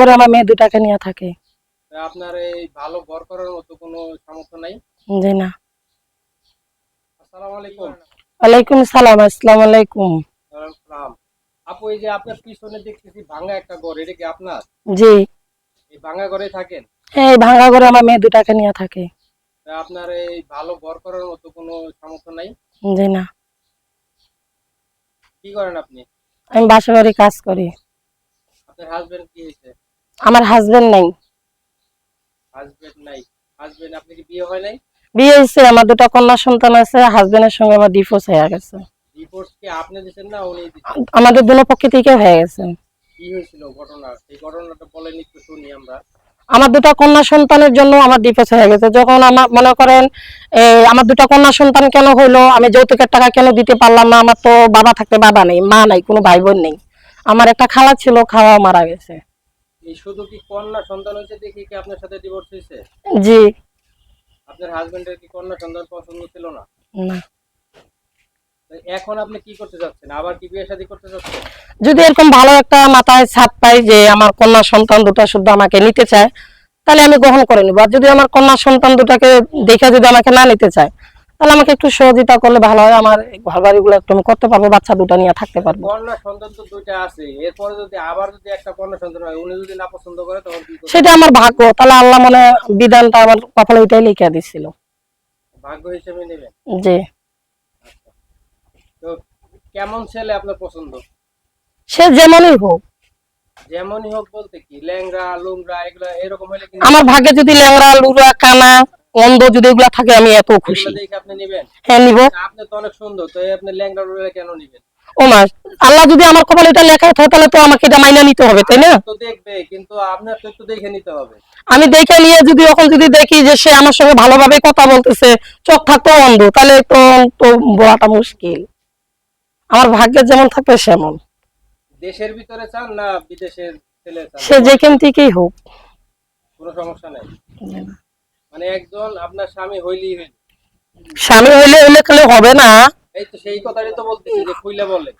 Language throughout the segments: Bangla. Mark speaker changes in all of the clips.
Speaker 1: ঘরে আমার মেয়ে দুটাকে নিয়ে থাকে।
Speaker 2: আপনার এই ভালো ঘর করার মতো কোনো সামর্থ্য নাই?
Speaker 1: জি না।
Speaker 2: আসসালামু আলাইকুম।
Speaker 1: ওয়ালাইকুম সালাম আসসালামু আলাইকুম।
Speaker 2: আপু এই যে আপনার পিছনে দেখতেছি ভাঙা একটা ঘর এটা কি আপনার?
Speaker 1: জি।
Speaker 2: এই ভাঙা ঘরে থাকেন?
Speaker 1: হ্যাঁ এই ভাঙা ঘরে আমার মেয়ে দুটাকে নিয়ে থাকে।
Speaker 2: আপনার এই ভালো ঘর করার মতো কোনো সামর্থ্য নাই?
Speaker 1: জি না।
Speaker 2: কি করেন আপনি?
Speaker 1: আমি বাসা বাড়ি কাজ করি।
Speaker 2: আপনার হাজবেন্ড কি হয়েছে?
Speaker 1: আমার হাজবেন্ড নাই।
Speaker 2: হাজবেন্ড নাই। হাজবেন্ড আপনি কি বিয়ে হয় নাই?
Speaker 1: বিয়ে হয়েছে আমার দুটা কন্যা সন্তান আছে হাজবেন্ডের সঙ্গে আমার ডিভোর্স হয়ে গেছে।
Speaker 2: রিপোর্ট কি আপনি দিচ্ছেন না উনি দিচ্ছেন
Speaker 1: আমাদের দুনো পক্ষ থেকে হয়ে গেছে।
Speaker 2: কি হয়েছিল ঘটনা? এই ঘটনাটা বলেন একটু শুনি আমরা।
Speaker 1: আমার দুটা কন্যা সন্তানের জন্য আমার ডিভোর্স হয়ে গেছে। যখন আমার মনে করেন আমার দুটা কন্যা সন্তান কেন হইল আমি যৌতুকের টাকা কেন দিতে পারলাম না? আমার তো বাবা থাকতে বাবা নেই মা নাই কোনো ভাই বোন নেই। আমার একটা খালা ছিল খাওয়া মারা গেছে।
Speaker 2: এই শুধু কি কন্যা সন্তান হয়েছে দেখি কি আপনার সাথে ডিভোর্স হয়েছে?
Speaker 1: জি।
Speaker 2: আপনার হাজবেন্ডের কি কন্যা সন্তান পছন্দ ছিল না?
Speaker 1: না।
Speaker 2: এখন আপনি কি করতে চাচ্ছেন? আবার কি বিয়ে শাদী করতে চাচ্ছেন?
Speaker 1: যদি এরকম ভালো একটা মাথায় ছাপ পাই যে আমার কন্যা সন্তান দুটা শুদ্ধ আমাকে নিতে চায় তাহলে আমি গ্রহণ করে নিবো। আর যদি আমার কন্যা সন্তান দুটাকে দেখে যদি আমাকে না নিতে চায় তাহলে আমাকে একটু সহযোগিতা করলে ভালো হয় আমার ঘর বাড়িগুলো একটু আমি করতে পারব বাচ্চা দুটা নিয়ে থাকতে পারব।
Speaker 2: কন্যা সন্তান তো দুইটা আছে এরপরে যদি আবার যদি একটা কন্যা সন্তান হয় উনি যদি না পছন্দ করে তখন কি করবেন?
Speaker 1: সেটা আমার ভাগ্য তাহলে আল্লাহ মনে বিধানটা আমার কপালে এটাই লিখে দিছিল।
Speaker 2: ভাগ্য হিসেবে নেবেন?
Speaker 1: যে
Speaker 2: তো কেমন ছেলে আপনার পছন্দ?
Speaker 1: সে যেমনই হোক।
Speaker 2: যেমনই হোক বলতে কি ল্যাংরা লুংরা এগুলো এরকম হলে কি
Speaker 1: আমার ভাগ্যে যদি ল্যাংড়া লুরা কানা অন্ধ যদি এগুলা থাকে আমি এত খুশি।
Speaker 2: দেখে
Speaker 1: হ্যাঁ নিব।
Speaker 2: আপনি তো অনেক সুন্দর তো আপনি লুংরা কেন নেবেন?
Speaker 1: ও মা আল্লাহ যদি আমার কপালে এটা লেখা থাকে তাহলে তো আমাকে এটা মাইনা নিতে হবে তাই না?
Speaker 2: তো দেখবে কিন্তু আপনার তো একটু দেখে নিতে হবে।
Speaker 1: আমি দেখে নিয়ে যদি এখন যদি দেখি যে সে আমার সঙ্গে ভালোভাবে কথা বলতেছে চোখ থাকতো অন্ধ তাহলে তো তো বলাটা মুশকিল। আমার ভাগ্যে যেমন থাকবে সেমন।
Speaker 2: দেশের ভিতরে চান না বিদেশের ছেলে
Speaker 1: সে যেখান থেকেই হোক।
Speaker 2: কোনো সমস্যা নাই। মানে একজন আপনার স্বামী হইলেই হইল।
Speaker 1: স্বামী হইলে হইলে খালি হবে না।
Speaker 2: এই তো সেই কথাটাই তো বলতেছি যে খুইলে বলে।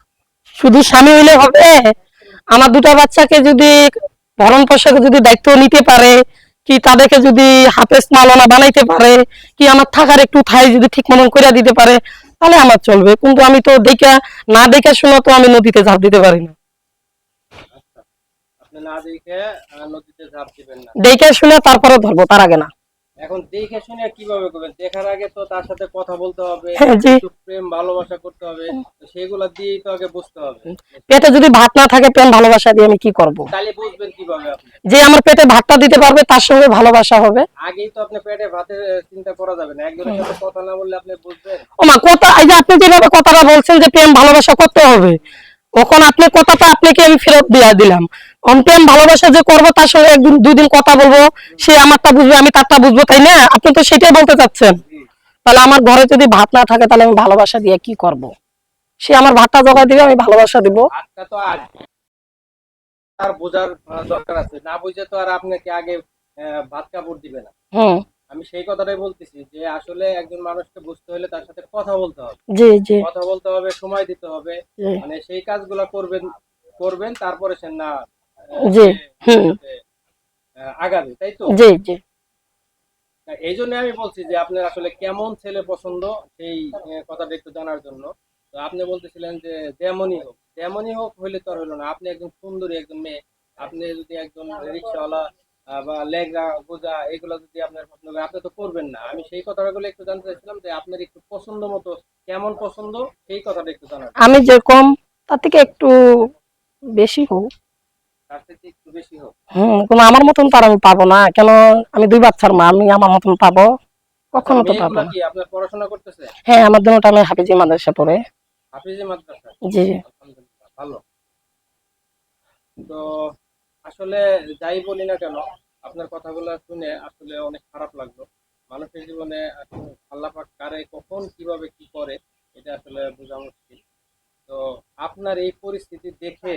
Speaker 1: শুধু স্বামী হইলে হবে? আমার দুটা বাচ্চাকে যদি ভরণ পোষাকে যদি দায়িত্ব নিতে পারে কি তাদেরকে যদি হাফেজ মালনা বানাইতে পারে কি আমার থাকার একটু ঠাই যদি ঠিক মতন করে দিতে পারে তাহলে আমার চলবে। কিন্তু আমি তো দেখা না দেখে শুনে তো আমি নদীতে ঝাঁপ দিতে পারি না।
Speaker 2: না দেখে
Speaker 1: শুনে তারপরে ধরবো তার আগে না।
Speaker 2: এখন দেখে শুনে কীভাবে করবেন? দেখার আগে তো তার সাথে কথা বলতে হবে
Speaker 1: হ্যাঁ,
Speaker 2: একটু প্রেম ভালোবাসা করতে হবে সেগুলো দিয়েই তো আগে বুঝতে হবে।
Speaker 1: পেটে যদি ভাত না থাকে প্রেম ভালোবাসা দিয়ে আমি কি করব।
Speaker 2: তাহলে বুঝবেন কীভাবে আপনি।
Speaker 1: যে আমার পেটে ভাতটা দিতে পারবে তার সঙ্গে ভালোবাসা হবে।
Speaker 2: আগেই তো আপনি পেটে ভাতের চিন্তা করা যাবে না। একজনের সাথে কথা না বললে আপনি বুঝবেন।
Speaker 1: ও মা কথা এই যে আপনি যেভাবে কথাটা বলছেন যে প্রেম ভালোবাসা করতে হবে তখন আপনি কথাটা আপনাকে আমি ফেরত দিয়ে দিলাম। প্রেম ভালোবাসা যে করব তার সঙ্গে একদিন দুই দিন কথা বলব সে আমারটা বুঝবে আমি তারটা বুঝব তাই না? আপনি তো সেটাই বলতে চাচ্ছেন। তাহলে আমার ঘরে যদি ভাত না থাকে তাহলে আমি ভালোবাসা দিয়ে কি করব। সে আমার ভাতটা জোগাড় দিবে আমি ভালোবাসা দিব।
Speaker 2: ভাতটা তো আগ আর বোঝার দরকার আছে। না বুঝে তো আর আপনাকে আগে ভাত কাপড় দিবে না।
Speaker 1: হুম।
Speaker 2: আমি সেই কথাটাই বলতেছি যে আসলে একজন মানুষকে বুঝতে হলে তার সাথে কথা বলতে হবে।
Speaker 1: জি জি।
Speaker 2: কথা বলতে হবে সময় দিতে হবে। মানে সেই কাজগুলা করবেন করবেন তারপরে সে না
Speaker 1: জি, হুম।
Speaker 2: তাই তো?
Speaker 1: জি জি।
Speaker 2: এই জন্য আমি বলছি যে আপনার আসলে কেমন ছেলে পছন্দ সেই কথাটা একটু জানার জন্য। তো আপনি বলতেছিলেন যে যেমনই হোক যেমনই হোক হইলে তো হলো না। আপনি একজন সুন্দরী একজন মেয়ে। আপনি যদি একজন রিক্সাওয়ালা বা লেগা গোজা এগুলো যদি আপনার পছন্দ করে আপনি তো করবেন না। আমি সেই কথাগুলো একটু জানতে চাইছিলাম যে আপনার একটু পছন্দ মতো কেমন পছন্দ? সেই কথাটা একটু জানার
Speaker 1: আমি যেরকম তার থেকে একটু বেশি হোক। হম আমার মতন তার আমি পাবো না। কেন আমি দুই বাচ্চার মা আমি আমার মতন পাবো? কখনো তো পাবো না।
Speaker 2: পড়াশোনা করতেছে?
Speaker 1: হ্যাঁ আমার দুটা আমি হাফিজি মাদ্রাসা পড়ে।
Speaker 2: হাফিজে মাদ্রাসা?
Speaker 1: জি।
Speaker 2: ভালো। তো আসলে যাই বলি না কেন আপনার কথাগুলো শুনে আসলে অনেক খারাপ লাগল। মানুষের জীবনে আল্লাহ কারে কখন কীভাবে কি করে এটা আসলে বোঝা মুশকিল। তো আপনার এই পরিস্থিতি দেখে